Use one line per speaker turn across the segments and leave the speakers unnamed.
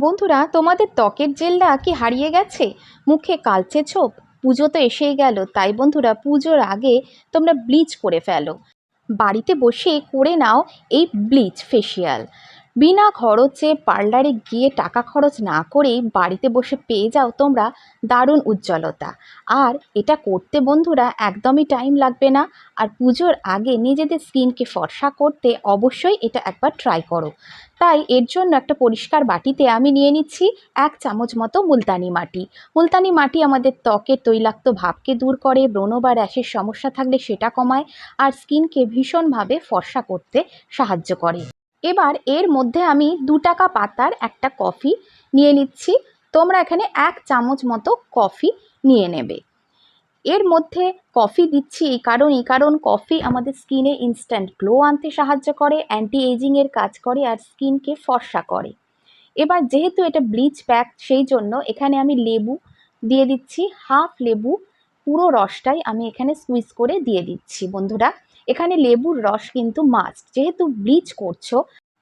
বন্ধুরা, তোমাদের ত্বকের জেলটা কি হারিয়ে গেছে? মুখে কালচে ছোপ? পুজো তো এসেই গেল, তাই বন্ধুরা, পুজোর আগে তোমরা ব্লিচ করে ফেলো। বাড়িতে বসে করে নাও এই ব্লিচ ফেসিয়াল। বিনা খরচে পার্লারে গিয়ে টাকা খরচ না করেই বাড়িতে বসে পেয়ে যাও তোমরা দারুণ উজ্জ্বলতা। আর এটা করতে বন্ধুরা একদমই টাইম লাগবে না। আর পুজোর আগে নিজেদের স্কিনকে ফর্সা করতে অবশ্যই এটা একবার ট্রাই করো। তাই এর জন্য একটা পরিষ্কার বাটিতে আমি নিয়ে নিচ্ছি এক চামচ মতো মুলতানি মাটি। মুলতানি মাটি আমাদের ত্বকের তৈলাক্ত ভাবকে দূর করে, ব্রণ বা র্যাশের সমস্যা থাকলে সেটা কমায়, আর স্কিনকে ভীষণভাবে ফর্সা করতে সাহায্য করে। এবার এর মধ্যে আমি দু টাকা পাতার একটা কফি নিয়ে নিচ্ছি। তোমরা এখানে এক চামচ মতো কফি নিয়ে নেবে। এর মধ্যে কফি দিচ্ছি এই কারণ এই কারণ কফি আমাদের স্কিনে ইনস্ট্যান্ট গ্লো আনতে সাহায্য করে অ্যান্টি এজিংয়ের কাজ করে আর স্কিনকে ফর্সা করে। এবার যেহেতু এটা ব্লিচ প্যাক সেই জন্য এখানে আমি লেবু দিয়ে দিচ্ছি। হাফ লেবু পুরো রসটাই আমি এখানে সুইচ করে দিয়ে দিচ্ছি বন্ধুরা। এখানে লেবুর রস কিন্তু মাস্ট যেহেতু ব্লিচ করছ,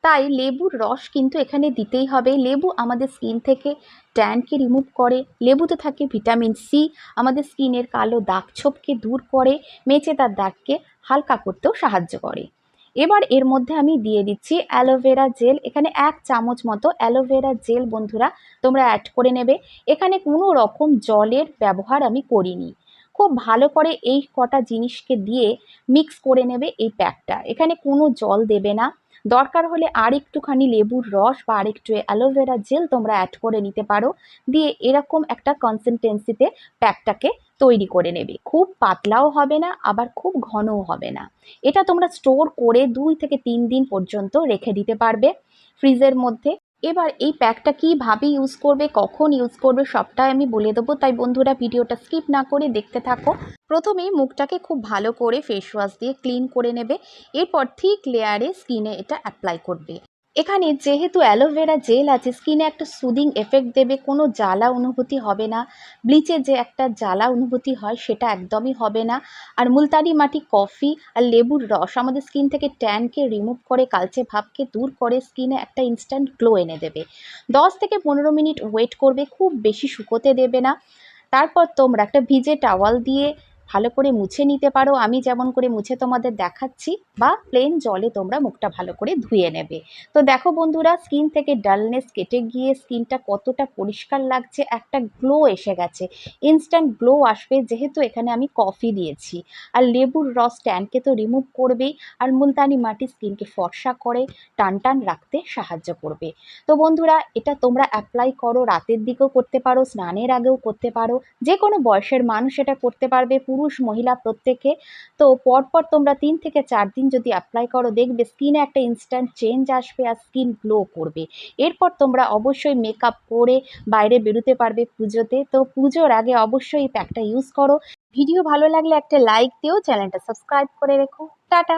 তাই লেবুর রস কিন্তু এখানে দিতেই হবে। লেবু আমাদের স্কিন থেকে ট্যানকে রিমুভ করে, লেবুতে থাকে ভিটামিন সি আমাদের স্কিনের কালো দাগ ছোপকে দূর করে, মেচে তার দাগকে হালকা করতেও সাহায্য করে। এবার এর মধ্যে আমি দিয়ে দিচ্ছি অ্যালোভেরা জেল এখানে এক চামচ মতো অ্যালোভেরা জেল বন্ধুরা, তোমরা অ্যাড করে নেবে। এখানে কোনো রকম জলের ব্যবহার আমি করিনি। খুব ভালো করে এই কটা জিনিসকে দিয়ে মিক্স করে নেবে এই প্যাকটা এখানে কোনো জল দেবে না। দরকার হলে আর একটুখানি লেবুর রস বা আর একটু অ্যালোভেরা জেল তোমরা অ্যাড করে নিতে পারো। দিয়ে এরকম একটা কনসিস্টেন্সিতে প্যাকটাকে তৈরি করে নেবে। খুব পাতলাও হবে না, আবার খুব ঘনও হবে না। এটা তোমরা স্টোর করে দুই থেকে তিন দিন পর্যন্ত রেখে দিতে পারবে। ফ্রিজের মধ্যে এবার এই প্যাকটা কীভাবে ইউজ করবে, কখন ইউজ করবে, সবটাই আমি বলে দেবো। তাই বন্ধুরা, ভিডিওটা স্কিপ না করে দেখতে থাকো। প্রথমেই মুখটাকে খুব ভালো করে ফেস ওয়াশ দিয়ে ক্লিন করে নেবে। এরপর ঠিক লেয়ারে স্কিনে এটা অ্যাপ্লাই করবে। এখানে যেহেতু অ্যালোভেরা জেল আছে স্কিনে একটা সুদিং এফেক্ট দেবে, কোনো জ্বালা অনুভূতি হবে না। ব্লিচের যে একটা জ্বালা অনুভূতি হয়, সেটা একদমই হবে না। আর মুলতানি মাটি কফি আর লেবুর রস আমাদের স্কিন থেকে ট্যানকে রিমুভ করে, কালচে ভাবকে দূর করে স্কিনে একটা ইনস্ট্যান্ট গ্লো এনে দেবে। দশ থেকে পনেরো মিনিট ওয়েট করবে, খুব বেশি শুকোতে দেবে না। তারপর তোমরা একটা ভিজে টাওয়াল দিয়ে ভালো করে মুছে নিতে পারো। আমি যেমন করে মুছে তোমাদের দেখাচ্ছি বা প্লেন জলে তোমরা মুখটা ভালো করে ধুয়ে নেবে। তো দেখো বন্ধুরা স্কিন থেকে ডালনেস কেটে গিয়ে স্কিনটা কতটা পরিষ্কার লাগছে, একটা গ্লো এসে গেছে। ইনস্ট্যান্ট গ্লো আসবে যেহেতু এখানে আমি কফি দিয়েছি। আর লেবুর রস ট্যানকে তো রিমুভ করবেই, আর মুলতানি মাটি স্কিনকে ফর্সা করে টান টান রাখতে সাহায্য করবে। তো বন্ধুরা, এটা তোমরা অ্যাপ্লাই করো, রাতের দিকেও করতে পারো, স্নানের আগেও করতে পারো। যে কোনো বয়সের মানুষ এটা করতে পারবে পুরুষ, মহিলা প্রত্যেকে। তো পরপর তোমরা তিন থেকে চার দিন যদি অ্যাপ্লাই করো, দেখবে স্কিনে একটা ইনস্ট্যান্ট চেঞ্জ আসবে আর স্কিন গ্লো করবে। এরপর তোমরা অবশ্যই মেকআপ করে বাইরে বেরোতে পারবে পুজোতে। তো পুজোর আগে অবশ্যই এই প্যাকটা ইউজ করো। ভিডিও ভালো লাগলে একটা লাইক দিও চ্যানেলটা সাবস্ক্রাইব করে রেখো। টাটা!